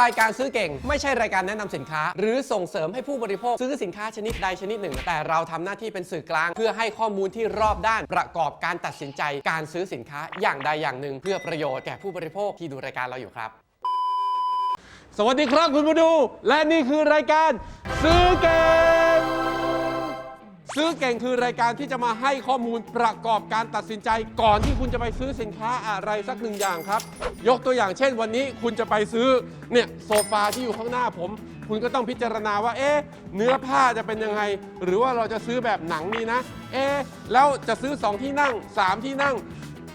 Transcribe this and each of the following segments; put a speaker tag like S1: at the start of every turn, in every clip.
S1: รายการซื้อเก่ง ไม่ใช่รายการแนะนำสินค้า หรือส่งเสริมให้ผู้บริโภคซื้อสินค้าชนิดใดชนิดหนึ่ง แต่เราทำหน้าที่เป็นสื่อกลาง เพื่อให้ข้อมูลที่รอบด้านประกอบการตัดสินใจ การซื้อสินค้าอย่างใดอย่างหนึ่ง เพื่อประโยชน์แก่ผู้บริโภคที่ดูรายการเราอยู่ครับ สวัสดีครับคุณผู้ดู และนี่คือรายการซื้อเก่ง ซื้อเก่งคือรายการที่จะมาให้ข้อมูลประกอบการตัดสินใจ ก่อนที่คุณจะไปซื้อสินค้าอะไรสักหนึ่งอย่างครับ ยกตัวอย่างเช่น วันนี้คุณจะไปซื้อเนี่ยโซฟาที่อยู่ข้างหน้าผม คุณก็ต้องพิจารณาว่า เอ๊ะเนื้อผ้าจะเป็นยังไง หรือว่าเราจะซื้อแบบหนังนี่นะ เอ๊ะแล้วจะซื้อ 2 ที่นั่ง 3 ที่นั่ง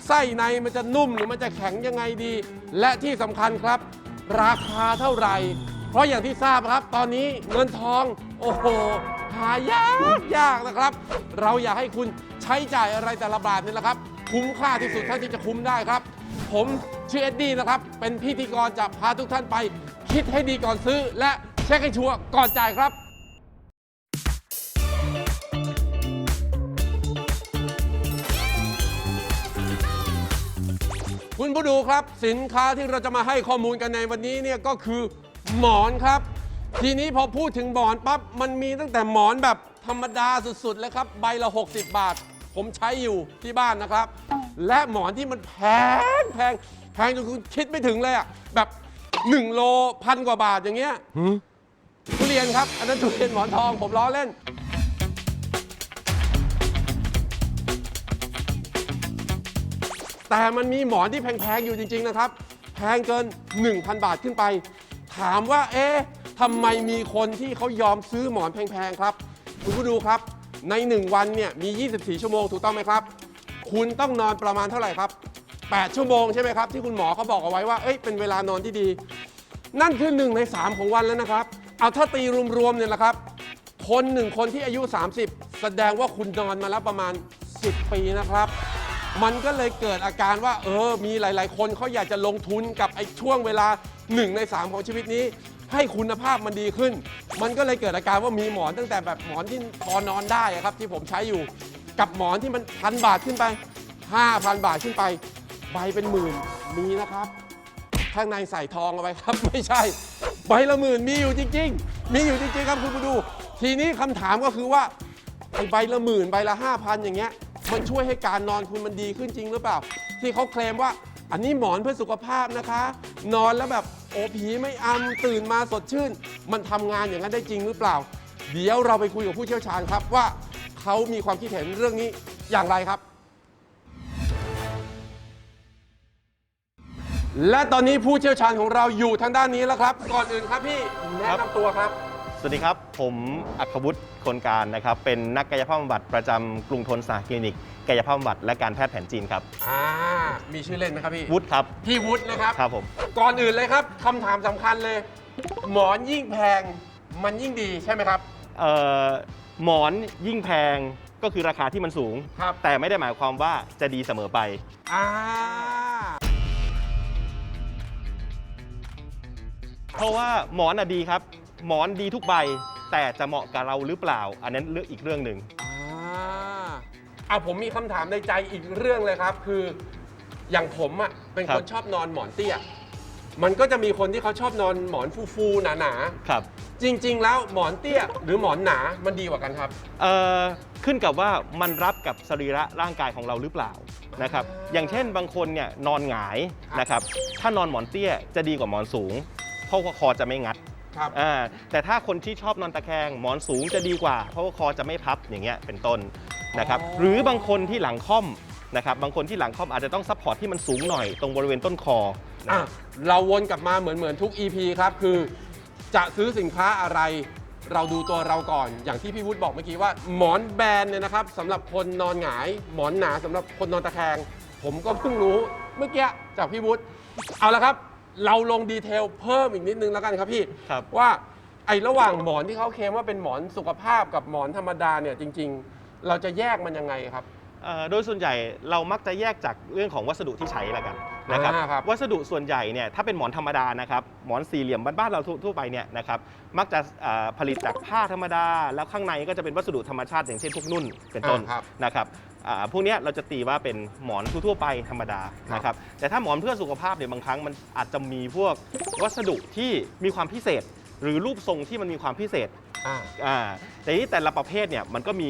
S1: ไส้ในมันจะนุ่มหรือมันจะแข็งยังไงดี และที่สำคัญครับ ราคาเท่าไหร่ เพราะอย่างที่ทราบครับ ตอนนี้เงินทอง โอ้โห หายากยากนะครับ เราอยากให้คุณใช้จ่ายอะไรแต่ละบาทนี่แหละครับ คุ้มค่าที่สุดเท่าที่จะคุ้มได้ครับ ผมชื่อเอ็ดดี้นะครับ เป็นพิธีกรจะพาทุกท่านไป คิดให้ดีก่อนซื้อ และเช็คให้ชัวร์ก่อนจ่ายครับคุณผู้ดูครับสินค้าที่เราจะมาให้ข้อมูลกันในวันนี้เนี่ยก็คือหมอนครับ ทีนี้พอพูดถึงหมอนปั๊บมันมีตั้งแต่หมอนแบบธรรมดาสุดๆเลยครับ ใบละ 60 บาท ผมใช้อยู่ที่บ้านนะครับ และหมอนที่มันแพงแพงแพงจนคุณคิดไม่ถึงเลยอะแบบ1โลพันกว่าบาทอย่างเงี้ยทุเรียนครับ อันนั้นทุเรียนหมอนทองผมล้อเล่น แต่มันมีหมอนที่แพงๆอยู่จริง ๆ นะครับ แพงเกิน 1,000 บาทขึ้นไป ถามว่าเอ๊ะ ทำไมมีคนที่เขายอมซื้อหมอนแพงๆครับ คุณผู้ดูครับ ใน 1 วันเนี่ยมี 24 ชั่วโมงถูกต้องไหมครับ คุณต้องนอนประมาณเท่าไหร่ครับ 8 ชั่วโมงใช่ไหมครับ ที่คุณหมอเขาบอกเอาไว้ว่าเอ้ยเป็นเวลานอนที่ดี นั่นคือ1ใน 3 ของวันแล้วนะครับ เอาถ้าตีรวมๆเนี่ยแหละครับ คนหนึ่งคนที่อายุ 30 แสดงว่าคุณนอนมาแล้วประมาณ 10 ปีนะครับมันก็เลยเกิดอาการว่า เออ มีหลาย ๆ คนเขาอยากจะลงทุนกับไอ้ช่วงเวลา1ใน 3 ของชีวิตนี้ ให้คุณภาพมันดีขึ้น มันก็เลยเกิดอาการว่ามีหมอนตั้งแต่แบบหมอนที่พอนอนได้อะครับ ที่ผมใช้อยู่กับหมอนที่มันพันบาทขึ้นไป 5,000 บาทขึ้นไป ใบเป็นหมื่นมีนะครับ ข้างในใส่ทองเอาไว้ครับ ไม่ใช่ ใบละหมื่นมีอยู่จริง ๆ มีอยู่จริงๆครับคุณผู้ดู ทีนี้คำถามก็คือว่าไอ้ใบละหมื่นใบละห้าพันอย่างเงี้ยมันช่วยให้การนอนคุณมันดีขึ้นจริงหรือเปล่า ที่เขาเคลมว่า อันนี้หมอนเพื่อสุขภาพนะคะ นอนแล้วแบบโอผีไม่อำตื่นมาสดชื่น มันทำงานอย่างนั้นได้จริงหรือเปล่า เดี๋ยวเราไปคุยกับผู้เชี่ยวชาญครับว่าเขามีความคิดเห็นเรื่องนี้อย่างไรครับ และตอนนี้ผู้เชี่ยวชาญของเราอยู่ทางด้านนี้แล้วครับ ก่อนอื่นครับพี่แนะนำตัวครับ
S2: สวัสดีครับ ผมอัครวุฒิคนการนะครับ เป็นนักกายภาพบำบัดประจำกรุงทนสาคลินิก กายภาพบำบัดและการแพทย์แผนจีนครับ
S1: อ่ามีชื่อเล่นไหมครับพี่
S2: วุฒิครับ
S1: พี่วุฒินะครับ
S2: ครับผม
S1: ก่อนอื่นเลยครับคำถามสำคัญเลย หมอนยิ่งแพงมันยิ่งดีใช่ไหมครับ
S2: เอ่อหมอนยิ่งแพงก็คือราคาที่มันสูง
S1: ครับ
S2: แต่ไม่ได้หมายความว่าจะดีเสมอไป
S1: อ่า
S2: เพราะว่าหมอนอะดีครับ หมอนดีทุกใบ แต่จะเหมาะกับเราหรือเปล่า อันนั้นเรื่องอีกเรื่องหนึ่ง
S1: อ่าอะผมมีคำถามในใจอีกเรื่องเลยครับ คืออย่างผมอะเป็น
S2: ครั
S1: ค
S2: บ
S1: นชอบนอนหมอนเตี้ย มันก็จะมีคนที่เขาชอบนอนหมอนฟูๆหนา
S2: ครับ
S1: ๆจริง ๆ แล้วหมอนเตี้ยหรือหมอนหนามันดีกว่ากันครับ
S2: เอ่อขึ้นกับว่ามันรับกับสรีระร่างกายของเราหรือเปล่านะครับ
S1: อ่า
S2: อย่างเช่นบางคนเนี่ยนอนหงายนะครับถ้านอนหมอนเตี้ยจะดีกว่าหมอนสูง เพราะว่าคอจะไม่งัด
S1: ครับ
S2: อ่าแต่ถ้าคนที่ชอบนอนตะแคงหมอนสูงจะดีกว่า เพราะว่าคอจะไม่พับอย่างเงี้ยเป็นต้นนะครับ
S1: อ๋อ
S2: หรือบางคนที่หลังค่อมนะครับบางคนที่หลังค่อมอาจจะต้องซัพพอร์ตที่มันสูงหน่อยตรงบริเวณต้นคอนะ
S1: อะเราวนกลับมาเหมือนเหมือนทุก EP ครับคือ จะซื้อสินค้าอะไร เราดูตัวเราก่อน อย่างที่พี่วุฒิบอกเมื่อกี้ว่า หมอนแบนเนี่ยนะครับสำหรับคนนอนหงาย หมอนหนาสำหรับคนนอนตะแคง ผมก็เพิ่งรู้เมื่อกี้จากพี่วุฒิเอาละครับ เราลงดีเทลเพิ่มอีกนิดนึงแล้วกันครับพี่
S2: ครับ
S1: ว่าไอ้ระหว่างหมอนที่เขาเคลมว่าเป็นหมอนสุขภาพกับหมอนธรรมดาเนี่ยจริง ๆ เราจะแยกมันยังไงครับ
S2: เอ่อโดยส่วนใหญ่เรามักจะแยกจากเรื่องของวัสดุที่ใช้แล้วกันนะครับ
S1: อ่าครับ
S2: วัสดุส่วนใหญ่เนี่ยถ้าเป็นหมอนธรรมดานะครับหมอนสี่เหลี่ยมบ้านๆเราทั่วๆไปเนี่ยนะครับมักจะเอ่อผลิตจากผ้าธรรมดา แล้วข้างในก็จะเป็นวัสดุธรรมชาติอย่างเช่นพวกนุ่นเป็นต้น
S1: อ่าครับ
S2: นะครับอ่า พวกเนี้ยเราจะตีว่าเป็นหมอนทั่วๆไปธรรมดานะครับแต่ถ้าหมอนเพื่อสุขภาพเนี่ยบางครั้งมันอาจจะมีพวกวัสดุที่มีความพิเศษ หรือรูปทรงที่มันมีความพิเศษ
S1: อ่า
S2: อ่าแต่นี้แต่ละประเภทเนี่ยมันก็มี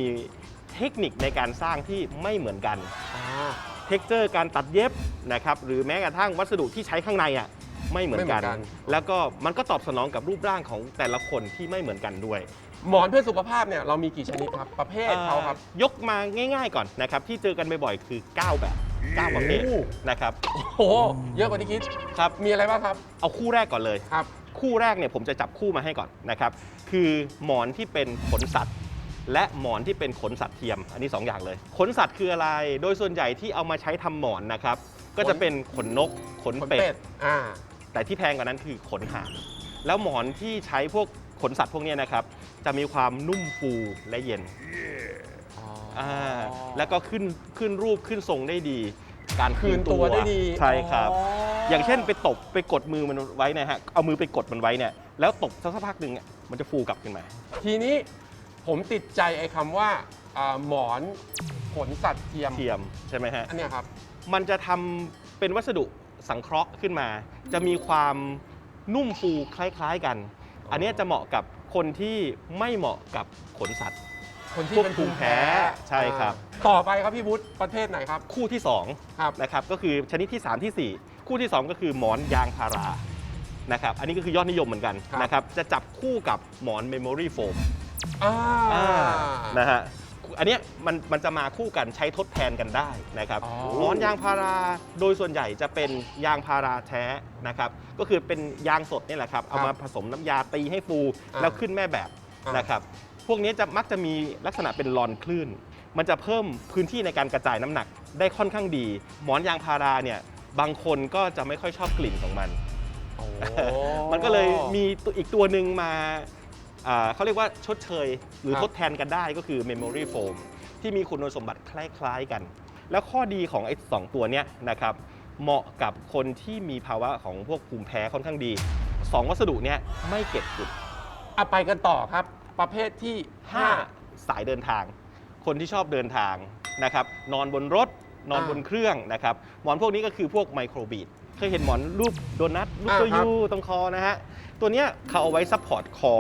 S2: เทคนิคในการสร้างที่ไม่เหมือนกัน
S1: อ่า
S2: เท็กเจอร์การตัดเย็บนะครับหรือแม้กระทั่งวัสดุที่ใช้ข้างในอะไม่เหมือนกัน
S1: ไม่เหมือนกัน
S2: แล้วก็มันก็ตอบสนองกับรูปร่างของแต่ละคนที่ไม่เหมือนกันด้วย
S1: หมอนเพื่อสุขภาพเนี่ยเรามีกี่ชนิดครับ ประเภทเขาครับ
S2: อ่อยกมาง่ายๆก่อนนะครับ ที่เจอกันบ่อยๆคือ 9 แบบ 9 ประเภท
S1: โอ้
S2: นะครับ
S1: โอ้โหเยอะกว่าที่คิด
S2: ครับ
S1: มีอะไรบ้างครับ
S2: เอาคู่แรกก่อนเลย
S1: ครับ
S2: คู่แรกเนี่ยผมจะจับคู่มาให้ก่อนนะครับ คือหมอนที่เป็นขนสัตว์ และหมอนที่เป็นขนสัตว์เทียม อันนี้ 2 อย่างเลย ขนสัตว์คืออะไร โดยส่วนใหญ่ที่เอามาใช้ทำหมอนนะครับ ก็จะเป็นขนนก ขน
S1: ขน
S2: เป็
S1: เป็
S2: ด
S1: ดอ่า
S2: แต่ที่แพงกว่านั้นคือขนห่านแล้วหมอนที่ใช้พวก ขนสัตว์พวกเนี้ยนะครับ จะมีความนุ่มฟูและเย็น
S1: อ๋อ
S2: อ่าแล้วก็ขึ้นขึ้นรูปขึ้นทรงได้ดี การ
S1: คืนตัวได้ดี
S2: ใช่ครับ
S1: อ๋อ
S2: อ
S1: อย่าง
S2: เช่นไปตบไปกดมือมันไว้นะฮะเอามือไปกดมันไว้เนี่ยแล้วตบสักพักหนึ่งอะมันจะฟูกลับขึ้นมา
S1: ทีนี้ผมติดใจไอ้คำว่าอ่าหมอนขนสัตว์เทียม
S2: เทียมใช่ไหมฮะ
S1: อันเนี้ยครับ
S2: มันจะทำเป็นวัสดุสังเคราะห์ขึ้นมา จะมีความนุ่มฟูคล้ายๆกัน อันเนี้ยจะเหมาะกับคนที่ไม่เหมาะกับขนสัตว์
S1: คนที่
S2: พวก
S1: เป็นภูมิแพ้
S2: ใช่ครับ
S1: อ่าต่อไปครับพี่วุฒิประเภทไหนครับ
S2: คู่ที่2
S1: ครับ
S2: นะครับ ก็คือชนิดที่ 3 ทีสี่4 คู่ที่ 2 ก็คือหมอนยางพารานะครับอันนี้ก็คือยอดนิยมเหมือนกัน
S1: ครับ
S2: นะครับจะจับคู่กับหมอนเมมโมรี่โฟม
S1: อ่า
S2: นะฮะ อันเนี้ยมันมันจะมาคู่กันใช้ทดแทนกันได้นะครับ
S1: อ๋อ
S2: หมอนยางพาราโดยส่วนใหญ่จะเป็นยางพาราแท้นะครับก็คือเป็นยางสดนี่แหละครับเอามาผสมน้ำยาตีให้ฟู
S1: อ่า
S2: แล้วขึ้นแม่แบบ
S1: อ่าน
S2: นะครับพวกนี้จะมักจะมีลักษณะเป็นลอนคลื่น มันจะเพิ่มพื้นที่ในการกระจายน้ำหนักได้ค่อนข้างดี หมอนยางพาราเนี่ยบางคนก็จะไม่ค่อยชอบกลิ่นของมัน
S1: โอ้
S2: มันก็เลยมีตัวอีกตัวหนึ่งมา อ่าเขาเรียกว่าชดเชย หรือ
S1: ครับ
S2: ทดแทนกันได้ก็คือ Memory Foam ที่มีคุณสมบัติคล้ายๆกัน แล้วข้อดีของไอ้สองตัวเนี้ยนะครับเหมาะกับคนที่มีภาวะของพวกภูมิแพ้ค่อนข้างดี2วัสดุเนี้ยไม่เก็บฝุ่น
S1: เอาไปกันต่อครับ ประเภทที่
S2: 5 สายเดินทาง คนที่ชอบเดินทางนะครับ นอนบนรถ นอน
S1: อ่า
S2: บนเครื่องนะครับ หมอนพวกนี้ก็คือพวกไมโครบีดเคยเห็นหมอนรูปโดนัทรูป
S1: อ่า
S2: ตัว
S1: ครับ
S2: ยูตรงคอนะฮะ ตัวเนี้ยเขาเอาไว้ซัพพอร์ตคอ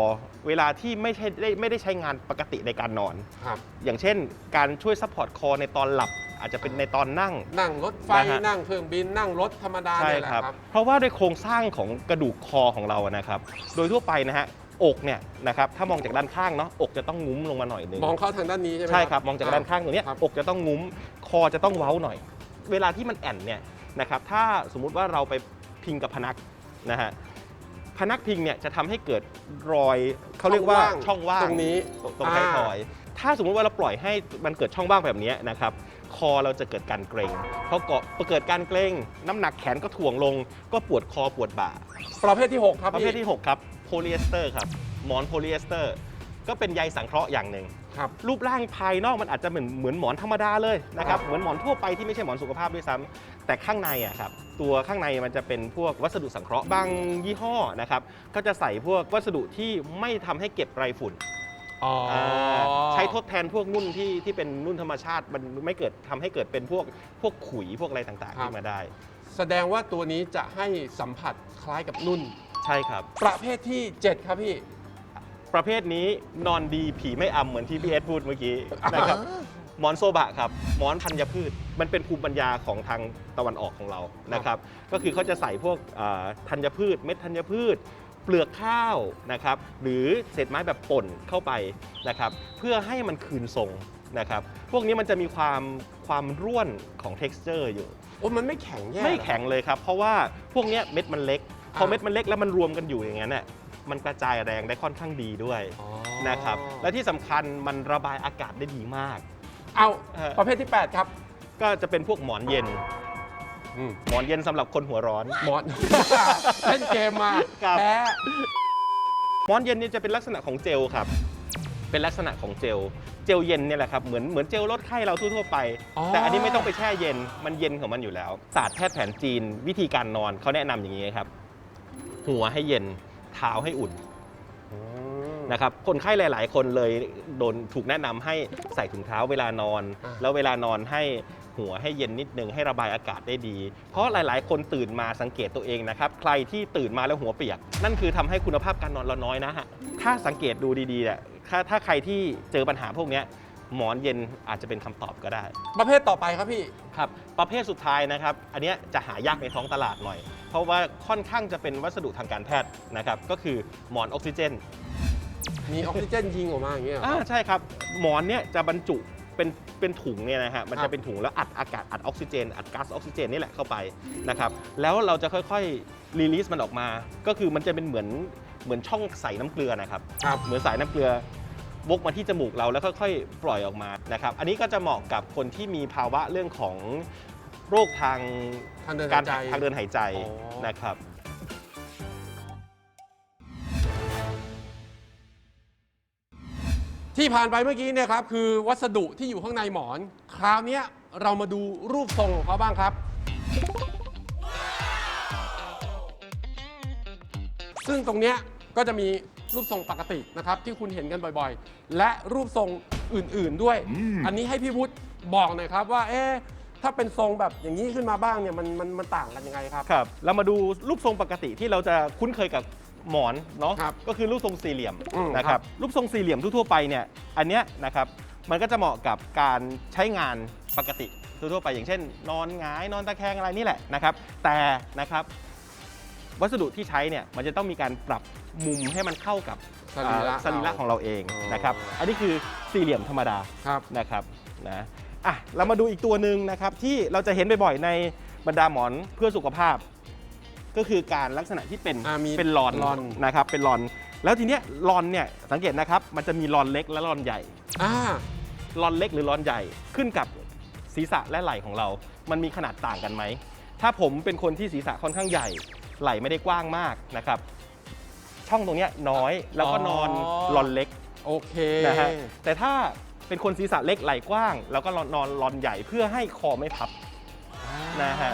S2: เวลาที่ไม่ใช่ได้ไม่ได้ใช้งานปกติในการนอน
S1: ครับ
S2: อย่างเช่น การช่วยซัพพอร์ตคอในตอนหลับ อาจจะเป็นในตอนนั่ง
S1: นั่งรถไฟ
S2: นะฮะ
S1: นั่งเครื่องบิน นั่งรถธรรมดา
S2: ใช่
S1: เนี่ยแหละ
S2: ครับ
S1: ครับ
S2: เพราะว่าด้วยโครงสร้างของกระดูกคอของเราอะนะครับ โดยทั่วไปนะฮะ อกเนี่ยนะครับ ถ้ามองจากด้านข้างเนาะ อกจะต้องงุ้มลงมาหน่อยหนึง
S1: มองเข้าทางด้านนี้ใช่ไหม
S2: ใช่ครับ มองจากด้านข้างตรงเนี้ย
S1: ครับ
S2: อกจะต้องงุ้ม คอจะต้องเว้าหน่อย เวลาที่มันแอนเนี่ยนะครับ ถ้าสมมุติว่าเราไปพิงกับพนักนะฮะ พนักพิงเนี่ยจะทำให้เกิดรอยเขาเรียกว่าช่องว่าง
S1: ตรงนี้
S2: ตรงตรงท้ายทอย ถ้าสมมุติว่าเราปล่อยให้มันเกิดช่องว่างแบบนี้นะครับคอเราจะเกิดการเกร็งพอเกาะพอเกิดการเกร็ง น้ำหนักแขนก็ถ่วงลง ก็ปวดคอปวดบ่า
S1: ประเภทที่ 6 ครับ
S2: ประเภท
S1: พี่
S2: ที่ 6 ครับโพลีเอสเตอร์ครับหมอนโพลีเอสเตอร์ก็เป็นใยสังเคราะห์อย่างหนึ่ง
S1: ครับ
S2: รูปร่างภายนอกมันอาจจะเหมือนเหมือนหมอนธรรมดาเลยนะครับ
S1: ครับ
S2: เหมือนหมอนทั่วไปที่ไม่ใช่หมอนสุขภาพด้วยซ้ำแต่ข้างในอะครับตัวข้างในมันจะเป็นพวกวัสดุสังเคราะห์บางยี่ห้อนะครับก็จะใส่พวกวัสดุที่ไม่ทำให้เก็บไรฝุ่น
S1: อ๋ออา
S2: ใช้ทดแทนพวกนุ่นที่ที่เป็นนุ่นธรรมชาติมันไม่เกิดทำให้เกิดเป็นพวกพวกขุยพวกอะไรต่างๆขึ้นมาได้
S1: แสดงว่าตัวนี้จะให้สัมผัสคล้ายกับนุ่น
S2: ใช่ครับ
S1: ประเภทที่ 7 ครับพี่
S2: ประเภทนี้นอนดีผีไม่อำเหมือนที่พี่เอสพูดเมื่อกี้นะครับหมอนโซบะครับหมอนธัญพืช มันเป็นภูมิปัญญาของทางตะวันออกของเรานะครับ ก็คือเขาจะใส่พวกอ่าธัญพืช เม็ดธัญพืช เปลือกข้าวนะครับ หรือเศษไม้แบบป่นเข้าไปนะครับ เพื่อให้มันคืนทรงนะครับ พวกนี้มันจะมีความความร่วนของ t e x t อร์อยู่
S1: โอ้มันไม่แข็งแย่
S2: ไม่
S1: เหรอ
S2: แข็งเลยครับ เพราะว่าพวกเนี้ยเม็ดมันเล็ก พอ
S1: อ่า
S2: เม็ดมันเล็กแล้วมันรวมกันอยู่อย่างนั้นน่ะ มันกระจายแรงได้ค่อนข้างดีด้วย
S1: อ๋อ
S2: นะครับและที่สำคัญมันระบายอากาศได้ดีมาก
S1: เอา
S2: เออ
S1: ประเภทที่ 8 ครับ
S2: ก็จะเป็นพวกหมอนเย็น
S1: อืม
S2: หมอนเย็นสำหรับคนหัวร้อน
S1: หมอน เล่นเกมมา
S2: ครับ
S1: แพ้
S2: หมอนเย็นนี่จะเป็นลักษณะของเจลครับ เป็นลักษณะของเจล เจลเย็นเนี่ยแหละครับ เหมือนเหมือนเจลลดไข้เราทั่วๆไป
S1: อ๋อ
S2: แต่อันนี้ไม่ต้องไปแช่เย็น มันเย็นของมันอยู่แล้วศาสตร์แพทย์แผนจีนวิธีการนอนเขาแนะนำอย่างนี้ครับ หัวให้เย็น เท้าให้อุ่นนะครับคนไข้หลาย ๆ คนเลยโดนถูกแนะนำให้ใส่ถุงเท้าเวลานอน
S1: อ่า
S2: แล้วเวลานอนให้หัวให้เย็นนิดนึงให้ระบายอากาศได้ดี เพราะหลาย ๆ คนตื่นมาสังเกตตัวเองนะครับ ใครที่ตื่นมาแล้วหัวเปียก นั่นคือทำให้คุณภาพการนอนเราน้อยนะฮะถ้าสังเกตดูดีๆเนี่ยถ้าถ้าใครที่เจอปัญหาพวกเนี้ยหมอนเย็นอาจจะเป็นคำตอบก็ได้
S1: ประเภทต่อไปครับพี่
S2: ครับ ประเภทสุดท้ายนะครับ อันเนี้ยจะหายากในท้องตลาดหน่อย เพราะว่าค่อนข้างจะเป็นวัสดุทางการแพทย์นะครับก็คือหมอนออกซิเจน
S1: มีออกซิเจนยิงออกมาอย่างเงี้ยเหรอ
S2: อ่าใช่ครับหมอนเนี่ยจะบรรจุเป็นเป็นถุงเนี่ยนะฮะมัน
S1: ครั
S2: จะ
S1: บ
S2: เป็นถุงแล้วอัดอากาศอัดออกซิเจนอัดก๊าซออกซิเจนนี่แหละเข้าไปนะครับแล้วเราจะค่อยๆรีลีสมันออกมา ก็คือมันจะเป็นเหมือนเหมือนช่องใส่น้ำเกลือนะครับ
S1: ครับ
S2: เหมือนสายน้ำเกลือวกมาที่จมูกเราแล้วค่อยๆ ปล่อยออกมานะครับ อันนี้ก็จะเหมาะกับคนที่มีภาวะเรื่องของโรคทาง
S1: ทางเดิน
S2: กา
S1: หารยใจ
S2: ทางเดินหายใจ
S1: อ๋อ
S2: นะครับ
S1: ที่ผ่านไปเมื่อกี้เนี่ยครับคือวัสดุที่อยู่ข้างในหมอน คราวเนี้ยเรามาดูรูปทรงของเขาบ้างครับ ซึ่งตรงเนี้ยก็จะมีรูปทรงปกตินะครับ ที่คุณเห็นกันบ่อยๆ และรูปทรงอื่นๆด้วย อันนี้ให้พี่วุฒิบอกหน่อยครับว่าเอ๊ะ ถ้าเป็นทรงแบบอย่างนี้ขึ้นมาบ้างเนี่ยมันมันมันต่างกันยังไงครับ
S2: ครับ เรามาดูรูปทรงปกติที่เราจะคุ้นเคยกับหมอนเนาะ
S1: ครับ
S2: ก็คือรูปทรงสี่เหลี่ยม
S1: อืม
S2: นะค
S1: ครั
S2: รับบ รูปทรงสี่เหลี่ยมทั่วๆไปเนี่ยอันเนี้ยนะครับมันก็จะเหมาะกับการใช้งานปกติทั่วๆไป อย่างเช่น นอนหงายนอนตะแคงอะไรนี่แหละนะครับแต่นะครับวัสดุที่ใช้เนี่ยมันจะต้องมีการปรับมุมให้มันเข้ากับ
S1: สรีระ
S2: อ่าสรีระของเราเอง
S1: อ๋อ
S2: นะครับอันนี้คือสี่เหลี่ยมธรรมดา
S1: ครับ
S2: นะครับนะ อะเรามาดูอีกตัวหนึ่งนะครับที่เราจะเห็นบ่อยๆในบรรดาหมอนเพื่อสุขภาพ ก็คือการลักษณะที่เป็น
S1: อ่ามี
S2: เป็นลอน
S1: ลอน
S2: นะครับเป็นลอน แล้วทีเนี้ยลอนเนี่ยสังเกตนะครับมันจะมีลอนเล็กและลอนใหญ่
S1: อ่า
S2: ลอนเล็กหรือลอนใหญ่ขึ้นกับศีรษะและไหล่ของเรา มันมีขนาดต่างกันไหม ถ้าผมเป็นคนที่ศีรษะค่อนข้างใหญ่ ไหล่ไม่ได้กว้างมากนะครับ ช่องตรงเนี้ยน้อยแล้วก็นอนลอนเล็ก
S1: โอเค
S2: นะฮะ แต่ถ้า เป็นคนศีรษะเล็กไหล่กว้าง แล้วก็นอนรอนใหญ่เพื่อให้คอไม่พับนะฮะ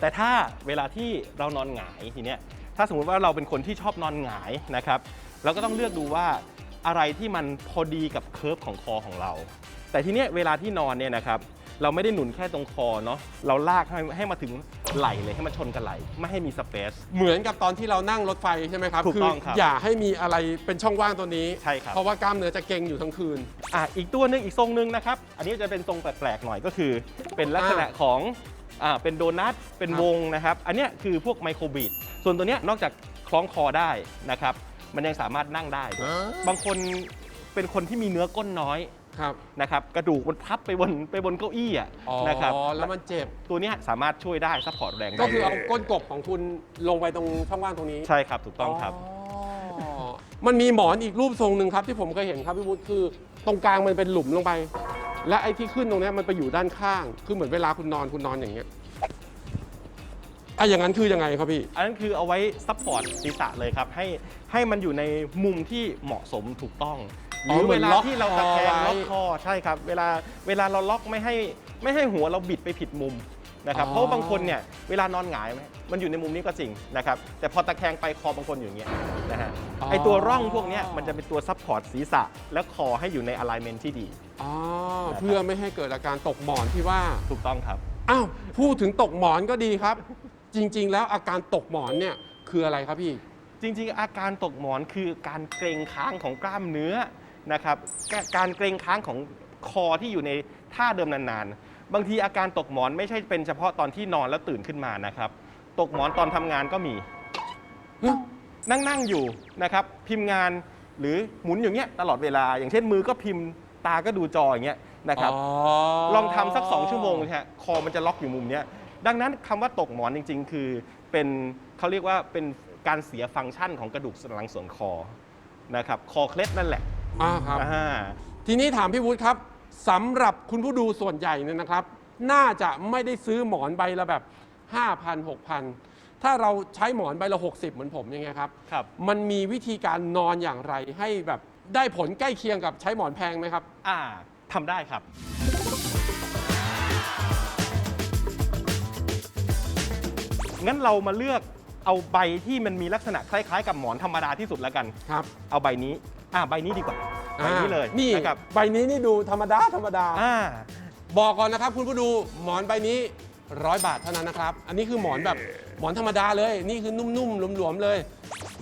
S2: แต่ถ้าเวลาที่เรานอนหงายทีเนี้ยถ้าสมมุติว่าเราเป็นคนที่ชอบนอนหงายนะครับเราก็ต้องเลือกดูว่าอะไรที่มันพอดีกับเคิร์ฟของคอของเรา แต่ทีเนี้ยเวลาที่นอนเนี่ยนะครับ เราไม่ได้หนุนแค่ตรงคอเนาะเราลากให้ให้มาถึงไหล่เลยให้มันชนกับไหล่ไม่ให้มีสเปซ
S1: เหมือนกับตอนที่เรานั่งรถไฟใช่ไหมครับ
S2: ถูกต้องครับ
S1: อย่าให้มีอะไรเป็นช่องว่างตัวนี้
S2: ใช่ครับ
S1: เพราะว่ากล้ามเนื้อจะเกร็งอยู่ทั้งคืน
S2: อะอีกตัวหนึ่งอีกทรงหนึ่งนะครับ อันนี้จะเป็นทรงแปลกๆหน่อยก็คือ เป็นลักษณะของอ่าเป็นโดนัทเป็น
S1: ครับ
S2: วงนะครับ อันเนี้ยคือพวกไมโครบีดส่วนตัวเนี้ยนอกจากคล้องคอได้นะครับ มันยังสามารถนั่งได้บางคนเป็นคนที่มีเนื้อก้นน้อย
S1: ครับ
S2: นะครับกระดูกมันพับไปบนไปบนเก้าอี้อะ
S1: อ๋อ
S2: นะครับ
S1: แล้วมันเจ็บ
S2: ตัวเนี้ยสามารถช่วยได้ซัพพอร์ตแรง
S1: ก็
S2: ได้
S1: คือเอาก้นกบของคุณลงไปตรงช่องว่างตรงนี้
S2: ใช่ครับถูกต้องครับ
S1: อ๋อมันมีหมอนอีกรูปทรงหนึ่งครับที่ผมเคยเห็นครับพี่วุฒิคือตรงกลางมันเป็นหลุมลงไป และไอ้ที่ขึ้นตรงเนี้ยมันไปอยู่ด้านข้างคือเหมือนเวลาคุณนอนคุณนอนอย่างเงี้ยอะอย่างนั้นคือยังไงครับพี่
S2: อันนั้นคือเอาไว้ซัพพอร์ตศีรษะเลยครับให้ให้มันอยู่ในมุมที่เหมาะสมถูกต้อง ห
S1: อ๋อ
S2: รือ
S1: เหมื
S2: เว
S1: อน
S2: ลา
S1: ล็อก
S2: ที่เราตะแคง
S1: คอไว้
S2: ล็อกคอใช่ครับ เวลาเวลาเราล็อกไม่ให้ไม่ให้หัวเราบิดไปผิดมุมนะครับ
S1: อ๋อ
S2: เพราะว่าบางคนเนี่ยเวลานอนหงายไหมมันอยู่ในมุมนี้ก็จริงนะครับแต่พอตะแคงไปคอบางคนอยู่อย่างเงี้ยนะฮะไอตัวร่องพวกเนี้ยมันจะเป็นตัวซัพพอร์ตศีรษะ และคอให้อยู่ในอะไลเมนที่ดี
S1: อ๋อเพื่อไม่ให้เกิดอาการตกหมอนที่ว่า
S2: ถูกต้องครับ
S1: อ้าวพูดถึงตกหมอนก็ดีครับ จริง ๆ แล้วอาการตกหมอนเนี่ยคืออะไรครับพี่
S2: จริง ๆ อาการตกหมอนคือการเกรงค้างของกล้ามเนื้อ นะครับกการเกรงค้างของคอที่อยู่ในท่าเดิมนานๆ บางทีอาการตกหมอนไม่ใช่เป็นเฉพาะตอนที่นอนแล้วตื่นขึ้นมานะครับ ตกหมอนตอนทำงานก็มี นั่งนั่งๆอยู่นะครับพิมพ์งานหรือหมุนอย่างเงี้ยตลอดเวลา อย่างเช่นมือก็พิมพ์ตาก็ดูจออย่างเงี้ยนะครับลองทำสัก2ชั่วโมงนะฮะคอมันจะล็อกอยู่มุมเนี้ยดังนั้นคำว่าตกหมอนจริง ๆ คือเป็นเขาเรียกว่าเป็นการเสียฟังก์ชันของกระดูกสันหลังส่วนคอนะครับคอเคล็ดนั่นแหละ
S1: อ่าครับ
S2: อ่า
S1: ทีนี้ถามพี่วุฒิครับสำหรับคุณผู้ดูส่วนใหญ่เนี่ยนะครับ น่าจะไม่ได้ซื้อหมอนใบละแบบ 5,000 6,000 ถ้าเราใช้หมอนใบละ 60 เหมือนผมยังไงครับ
S2: ครับ
S1: มันมีวิธีการนอนอย่างไรให้แบบได้ผลใกล้เคียงกับใช้หมอนแพงไหมครับ
S2: อ่าทำได้ครับ งั้นเรามาเลือกเอาใบที่มันมีลักษณะคล้ายๆ กับหมอนธรรมดาที่สุดแล้วกัน
S1: ครับ
S2: เอาใบนี้ อ่าใบนี้ดีกว่าใบนี้เลย
S1: อ่านี่
S2: นะครับ
S1: ใบนี้นี่ดูธรรมดาธรรมดา
S2: อ่า
S1: บอกก่อนนะครับ คุณผู้ดูหมอนใบนี้ร้อยบาทเท่านั้นนะครับ อันนี้คือหมอนแบบหมอนธรรมดาเลย นี่คือนุ่มๆหลวมๆเลย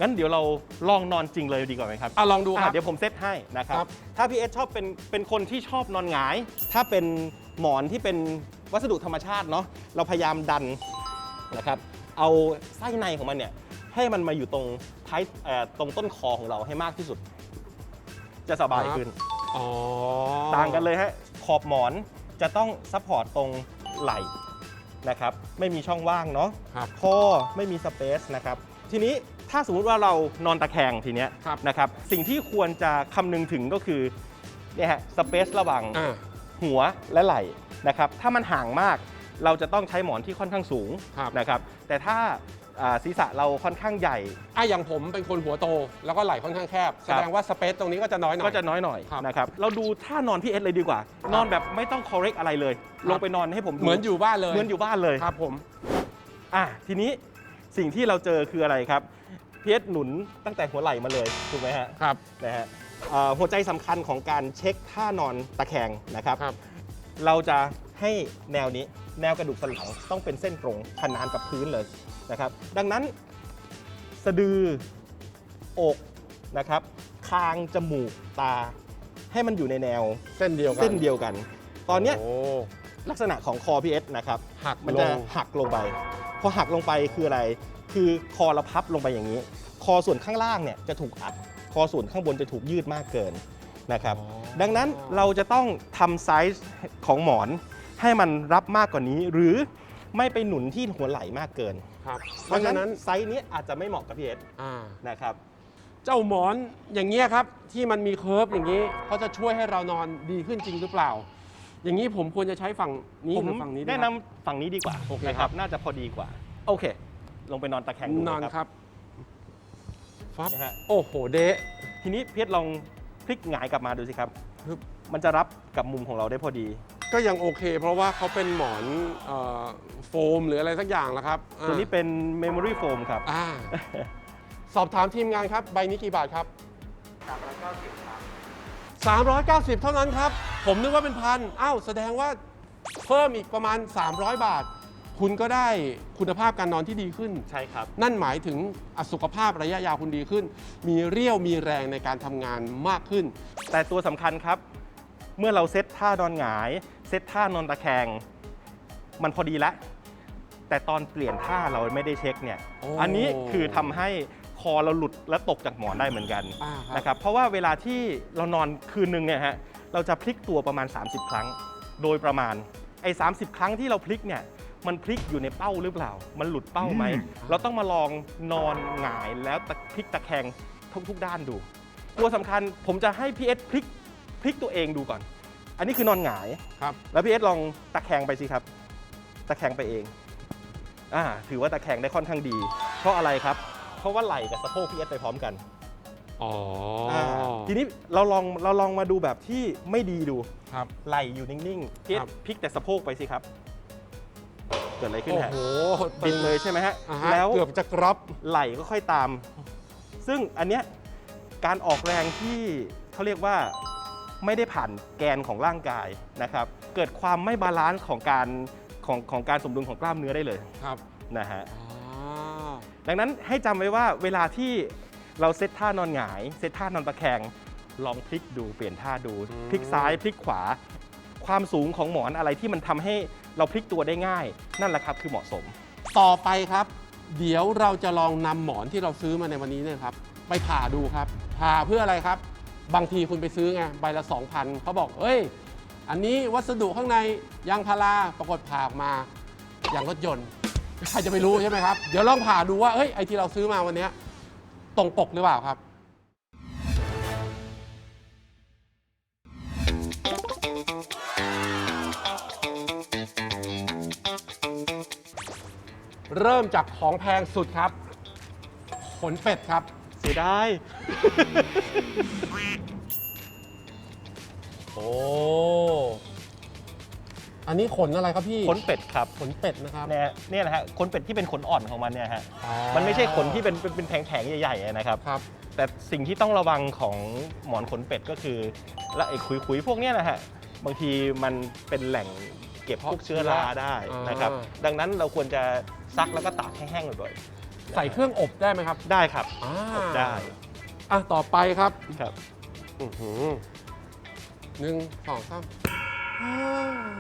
S2: งั้นเดี๋ยวเราลองนอนจริงเลยดีกว่าไหมครับ
S1: อะลองดูค
S2: อะ
S1: รับ
S2: เดี๋ยวผมเซตให้นะครับ
S1: ครับ
S2: ถ้าพี่เอสชอบเป็นเป็นคนที่ชอบนอนหงาย ถ้าเป็นหมอนที่เป็นวัสดุธรรมชาติเนาะ เราพยายามดันนะครับ เอาไส้ในของมันเนี่ยให้มันมาอยู่ตรงท้ายเอ่อตรงต้นคอของเราให้มากที่สุด จะสบายขึ้น
S1: อ๋อ
S2: ต่างกันเลยฮะ ขอบหมอนจะต้องซัพพอร์ตตรงไหล่นะครับ ไม่มีช่องว่างเนาะ
S1: ครับ
S2: คอไม่มีสเปซนะครับ ทีนี้ถ้าสมมุติว่าเรานอนตะแคงทีเนี้ย
S1: ครับ
S2: นะครับ สิ่งที่ควรจะคำนึงถึงก็คือเนี่ยฮะสเปซระหว่าง
S1: อ่า
S2: หัวและไหล่นะครับ ถ้ามันห่างมาก เราจะต้องใช้หมอนที่ค่อนข้างสูง
S1: ครับ
S2: นะครับ แต่ถ้าอ่า ศีรษะเราค่อนข้างใหญ่
S1: อะอย่างผมเป็นคนหัวโต แล้วก็ไหล่ค่อนข้างแคบ แสดงว่าสเปซตรงนี้ก็จะน้อยหน่อย
S2: ก็จะน้อยหน่อย
S1: ครับ
S2: นะครับ เราดูท่านอนพี่เอสเลยดีกว่า นอนแบบไม่ต้อง correct อะไรเลยลงไปนอนให้ผมดู
S1: เหมือนอยู่บ้านเลย
S2: เหมือนอยู่บ้านเลย
S1: ครับผม
S2: อะทีนี้สิ่งที่เราเจอคืออะไรครับพีเอสหนุนตั้งแต่หัวไหล่มาเลยถูกไหมฮะ
S1: ครับ
S2: นะฮะเอ่อหัวใจสำคัญของการเช็คท่านอนตะแคงนะครับ
S1: ครับ
S2: เราจะให้แนวนี้แนวกระดูกสันหลังต้องเป็นเส้นตรงขนานกับพื้นเลย นะครับ ดังนั้นสะดือ อกนะครับ คาง จมูก ตา ให้มันอยู่ในแนว
S1: เส้นเดียวกัน
S2: เส้นเดียวกัน ตอนเนี้ย
S1: โอ้
S2: ลักษณะของคอพีเอสนะครับ
S1: หัก
S2: มัน
S1: ล
S2: จะ
S1: ง
S2: หักลงไป พอหักลงไปคืออะไร คือคอเราพับลงไปอย่างนี้ คอส่วนข้างล่างเนี่ยจะถูกอัด คอส่วนข้างบนจะถูกยืดมากเกินนะครับ
S1: อ๋อ
S2: ดังนั้นเราจะต้องทำไซส์ของหมอนให้มันรับมากกว่านี้ หรือไม่ไปหนุนที่หัวไหล่มากเกิน
S1: ครับ เพ
S2: เพ
S1: ราะ
S2: ราะ
S1: ฉะ
S2: ฉะ
S1: นั้
S2: นั้นนไซส์นี้อาจจะไม่เหมาะกับพี่เอส
S1: อ่า
S2: นะครับ
S1: เจ้าหมอนอย่างเงี้ยครับ ที่มันมีเคิร์ฟอย่างนี้เขาจะช่วยให้เรานอนดีขึ้นจริงหรือเปล่า อย่างนี้ผมควรจะใช้ฝั่งนี้
S2: ผม
S1: หรือฝั่งนี้ดี
S2: แนะ
S1: คนำรับ
S2: ฝั่งนี้ดีกว่า
S1: โอเค
S2: นะ
S1: ค
S2: ค
S1: รั
S2: รับบน่าจะพอดีกว่า โอเค ลงไปนอนตะแคงดู
S1: นอน
S2: นะ
S1: ค
S2: ครับ
S1: รับฟับ
S2: นะฮะ
S1: โอ้โหเดะ
S2: ทีนี้เพียรลองพลิกหงายกลับมาดูสิครับ
S1: ฮึบ
S2: มันจะรับกับมุมของเราได้พอดี
S1: ก็ยังโอเค เพราะว่าเขาเป็นหมอนเอ่อโฟมหรืออะไรสักอย่างแล้วครับอ่า
S2: ตัวนี้เป็น Memory Foam ครับ
S1: อ่าสอบถามทีมงานครับ ใบนี้กี่บาทครับ 390 เท่านั้นครับ ผมนึกว่าเป็นพันอ้าวแสดงว่าเพิ่มอีกประมาณ 300 บาท คุณก็ได้คุณภาพการนอนที่ดีขึ้น
S2: ใช่ครับ
S1: นั่นหมายถึงอะสุขภาพระยะยาวคุณดีขึ้น มีเรี่ยวมีแรงในการทำงานมากขึ้น
S2: แต่ตัวสำคัญครับ เมื่อเราเซตท่านอนหงาย เซตท่านอนตะแคง มันพอดีแล้วแต่ตอนเปลี่ยนท่าเราไม่ได้เช็คเนี่ย
S1: โอ้
S2: อันนี้คือทำให้คอเราหลุดและตกจากหมอนได้เหมือนกัน
S1: อ่าครับ
S2: นะครับ เพราะว่าเวลาที่เรานอนคืนหนึ่งเนี่ยฮะ เราจะพลิกตัวประมาณ 30 ครั้ง โดยประมาณ ไอ้30ครั้งที่เราพลิกเนี่ย มันพลิกอยู่ในเป้าหรือเปล่า มันหลุดเป้าไหม เราต้องมาลองนอนหงายแล้วตะพลิกตะแคงทุกทุกด้านดู ตัวสำคัญผมจะให้พี่เอสพลิกพลิกตัวเองดูก่อน อันนี้คือนอนหงาย
S1: ครับ
S2: แล้วพี่เอสลองตะแคงไปสิครับ ตะแคงไปเอง อ่า ถือว่าตะแคงได้ค่อนข้างดี เพราะอะไรครับ เพราะว่าไหล่กับสะโพกพี่เอสไปพร้อมกัน
S1: อ๋ออา
S2: ทีนี้เราลองเราลองมาดูแบบที่ไม่ดีดู
S1: ครับ
S2: ไหล่อยู่นิ่งๆพี่เอ
S1: ครั
S2: ส
S1: บ
S2: พลิกแต่สะโพกไปสิครับ เกิดอะไรขึ้น
S1: โอ้
S2: ฮะ
S1: โห
S2: บินเลยใช่ไหมฮะ
S1: อ่าฮะ
S2: แล้ว
S1: เกือบจะกรอบ
S2: ไหล่ก็ค่อยตาม ซึ่งอันเนี้ยการออกแรงที่เขาเรียกว่า ไม่ได้ผ่านแกนของร่างกายนะครับ เกิดความไม่บาลานซ์ของการของของการสมดุลของกล้ามเนื้อได้เลย
S1: ครับ
S2: นะฮะ
S1: อ่า
S2: ดังนั้นให้จำไว้ว่าเวลาที่เราเซตท่านอนหงาย เซตท่านอนตะแคงลองพลิกดูเปลี่ยนท่าดูพลิกซ้ายพลิกขวา ความสูงของหมอนอะไรที่มันทำให้เราพลิกตัวได้ง่าย นั่นแหละครับคือเหมาะสม
S1: ต่อไปครับ เดี๋ยวเราจะลองนำหมอนที่เราซื้อมาในวันนี้เนี่ยครับ ไปผ่าดูครับผ่าเพื่ออะไรครับ บางทีคุณไปซื้อไงใบละ 2,000เขาบอก เอ้ย อันนี้วัสดุข้างในยางพาราปรากฏผ่าออกมาอย่างรถยนต์ใครจะไปรู้ใช่ไหมครับ เดี๋ยวลองผ่าดูว่าเอ้ยไอที่เราซื้อมาวันนี้ตรงปกหรือเปล่าครับ เริ่มจากของแพงสุดครับ ขนเป็ดครับ
S2: เสียดาย
S1: โอ้อันนี้ขนอะไรครับพี่
S2: ขนเป็ดครับ
S1: ขนเป็ดนะครับ
S2: เนี่ยเนี่ยนะฮะขนเป็ดที่เป็นขนอ่อนของมันเนี่ยฮะ
S1: อ๋อ
S2: มันไม่ใช่ขนที่เป็นเป็นเป็นแผงๆใหญ่ๆนะครับ
S1: ครับ
S2: แต่สิ่งที่ต้องระวังของหมอนขนเป็ดก็คือและไอ้ขุยๆพวกเนี้ยนะฮะบางทีมันเป็นแหล่งเก็บพวกเชื้อราได้นะครับดังนั้นเราควรจะซักแล้วก็ตากให้แห้งบ่อย
S1: ใส่เครื่องอบได้ไหมครับ
S2: ๆได้ครับ
S1: อ่า
S2: อบได้
S1: อะต่อไปครับ
S2: ครับ
S1: อื้อหือ หนึ่งสองสามอ้าว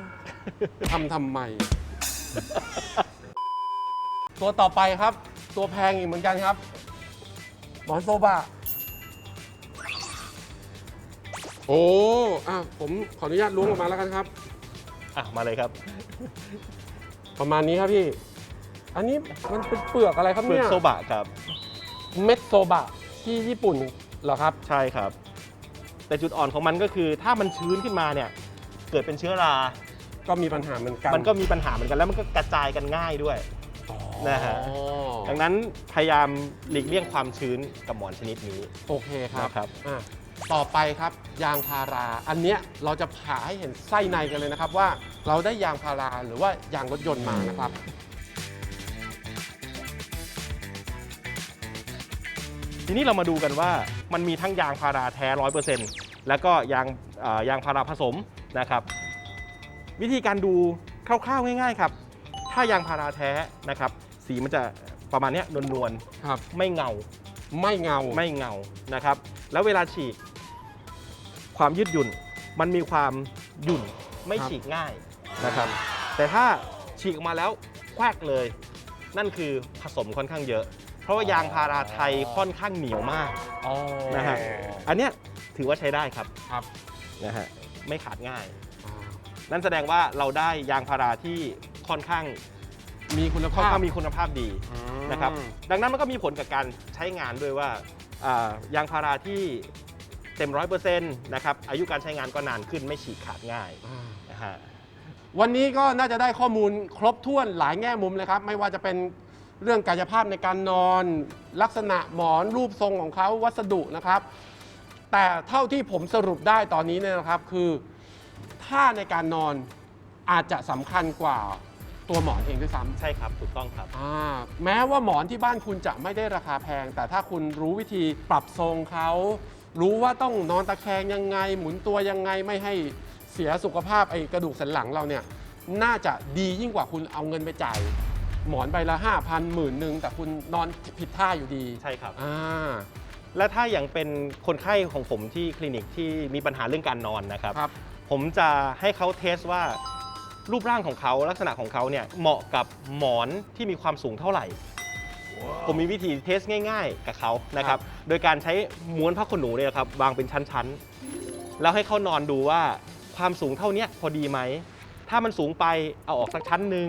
S1: ทำทำไม ตัวต่อไปครับ ตัวแพงอีกเหมือนกันครับ หมอนโซบะ โอ้อะผมขออนุญาตล้วงออกมาแล้วกันครับ
S2: อะ มาเลยครับ
S1: ประมาณนี้ครับพี่ อันนี้มันเป็นเปลือกอะไรครับ
S2: เปลือ
S1: เนี่
S2: ก
S1: ย
S2: โซบะครับ
S1: เม็ดโซบะที่ญี่ปุ่นเหรอครับ
S2: ใช่ครับ แต่จุดอ่อนของมันก็คือ ถ้ามันชื้นขึ้นมาเนี่ยเกิดเป็นเชื้อรา
S1: ก็มีปัญหาเหมือนกัน
S2: มันก็มีปัญหาเหมือนกันแล้วมันก็กระจายกันง่ายด้วย
S1: อ๋อ
S2: นะฮะดังนั้นพยายามหลีกเลี่ยงความชื้นกับหมอนชนิดนี้
S1: โอเคครับ
S2: นะครับ
S1: อะต่อไปครับยางพารา อันเนี้ยเราจะผ่าให้เห็นไส้ในกันเลยนะครับว่าเราได้ยางพาราหรือว่ายางรถยนต์มานะครับ
S2: ทีนี้เรามาดูกันว่ามันมีทั้งยางพาราแท้ร้อยเปอร์เซ็นต์แล้วก็ยางเอ่อยางพาราผสมนะครับ วิธีการดูคร่าวๆง่ายๆครับ ถ้ายางพาราแท้นะครับ สีมันจะประมาณเนี้ยนวล
S1: ครับ
S2: ๆไม่เงา
S1: ไม่เงา
S2: ไม่เงานะครับ แล้วเวลาฉีก ความยืดหยุ่นมันมีความหยุ่นไม่
S1: ครับ
S2: ฉีกง่ายนะครับ แต่ถ้าฉีกออกมาแล้วแควกเลย นั่นคือผสมค่อนข้างเยอะเพ ราะว่ายางพาราไทยค่อนข้างเหนียวมาก
S1: อ๋อ
S2: นะฮะ อันเนี้ยถือว่าใช้ได้ครับ
S1: ครับ
S2: นะฮะไม่ขาดง่าย
S1: อ่า
S2: นั่นแสดงว่าเราได้ยางพาราที่ค่อนข้าง
S1: มีคุณ
S2: ค่อน
S1: ภาพ
S2: ข้างมีคุณภาพดี
S1: อืม
S2: นะครับดังนั้นมันก็มีผลกับการใช้งานด้วยว่าอ่ายางพาราที่เต็มร้อยเปอร์เซ็นต์นะครับอายุการใช้งานก็นานขึ้นไม่ฉีกขาดง่าย
S1: อ่า
S2: นะฮะ
S1: วันนี้ก็น่าจะได้ข้อมูลครบถ้วนหลายแง่มุมเลยครับ ไม่ว่าจะเป็น เรื่องกายภาพในการนอน ลักษณะหมอนรูปทรงของเขาวัสดุนะครับ แต่เท่าที่ผมสรุปได้ตอนนี้เนี่ยนะครับคือท่าในการนอนอาจจะสำคัญกว่าตัวหมอนเองด้วยซ้ำ
S2: ใช่ครับถูกต้องครับ
S1: อ่าแม้ว่าหมอนที่บ้านคุณจะไม่ได้ราคาแพง แต่ถ้าคุณรู้วิธีปรับทรงเขา รู้ว่าต้องนอนตะแคงยังไง หมุนตัวยังไงไม่ให้เสียสุขภาพไอ้กระดูกสันหลังเราเนี่ยน่าจะดียิ่งกว่าคุณเอาเงินไปจ่าย หมอนใบละ5 0 0 0หมื่นหนึ่งแต่คุณนอนผิดท่าอยู่ดี
S2: ใช่ครับ
S1: อ่า
S2: และถ้าอย่างเป็นคนไข้ของผมที่คลินิกที่มีปัญหาเรื่องการนอนนะครับ
S1: ครับ
S2: ผมจะให้เขาเทสว่ารูปร่างของเขาลักษณะของเขาเนี่ยเหมาะกับหมอนที่มีความสูงเท่าไหร่ ผมมีวิธีเทสง่าย ๆ กับเขานะครับ โดยการใช้ม้วนผ้าขนหนูเนี่ยครับวางเป็นชั้นๆ แล้วให้เขานอนดูว่าความสูงเท่าเนี้ยพอดีไหม ถ้ามันสูงไปเอาออกสักชั้นหนึ่ง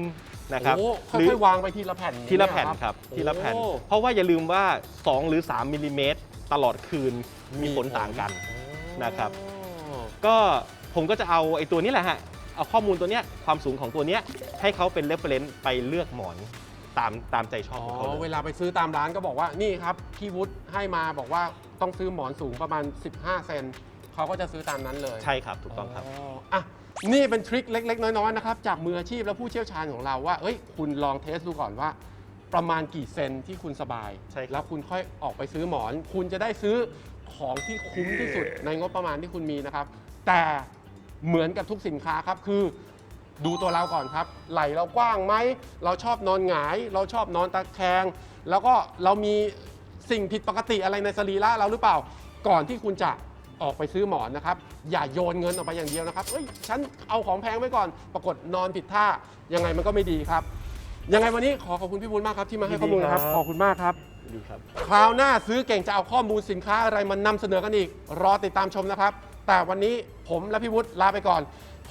S2: นะครับ
S1: โอ้
S2: หรือ
S1: ค่อยๆวางไปทีละแผ่น
S2: ทีละแผ่น
S1: เย
S2: ครับทีละแผ่น
S1: โอ้
S2: เพราะว่าอย่าลืมว่า 2 หรือ 3มิลลิเมตรตลอดคืนมีผลต่างกัน นะครับก็ผมก็จะเอาไอ้ตัวนี้แหละฮะ เอาข้อมูลตัวเนี้ยความสูงของตัวเนี้ยให้เขาเป็นเรฟเฟรนซ์ไปเลือกหมอนตามตามใจชอบ
S1: อ๋
S2: ของเขา
S1: อ
S2: เล
S1: เวยลาไปซื้อตามร้านก็บอกว่านี่ครับ พี่วุฒิให้มาบอกว่าต้องซื้อหมอนสูงประมาณ 15 เซนเขาก็จะซื้อตามนั้นเลย
S2: ใช่ครับถูกต้องครับ
S1: อะ นี่เป็นทริคเล็ก ๆ น้อยๆนะครับจากมืออาชีพและผู้เชี่ยวชาญของเราว่าเอ้ยคุณลองเทสดูก่อนว่า ประมาณกี่เซนที่คุณสบาย
S2: ใช่ครับ
S1: แล้วคุณค่อยออกไปซื้อหมอน คุณจะได้ซื้อของที่คุ้มที่สุด ในงบประมาณที่คุณมีนะครับ แต่เหมือนกับทุกสินค้าครับคือดูตัวเราก่อนครับ ไหล่เรากว้างไหม เราชอบนอนหงาย เราชอบนอนตะแคง แล้วก็เรามีสิ่งผิดปกติอะไรในสรีระเราหรือเปล่า ก่อนที่คุณจะ ออกไปซื้อหมอนนะครับ อย่าโยนเงินออกไปอย่างเดียวนะครับเอ้ยฉันเอาของแพงไว้ก่อน ปรากฏนอนผิดท่ายังไงมันก็ไม่ดีครับ ยังไงวันนี้ขอขอบคุณพี่บุญมากครับที่มาให้ข้อมูลครับ
S2: ยินดีครับ
S1: ขอบคุณมากครับ
S2: ดีครับ
S1: คราวหน้าซื้อเก่งจะเอาข้อมูลสินค้าอะไรมานำเสนอกันอีก รอติดตามชมนะครับ แต่วันนี้ผมและพี่วุฒิลาไปก่อน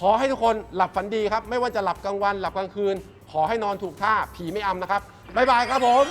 S1: ขอให้ทุกคนหลับฝันดีครับ ไม่ว่าจะหลับกลางวันหลับกลางคืน ขอให้นอนถูกท่าผีไม่อำนะครับ บ๊ายบายครับผม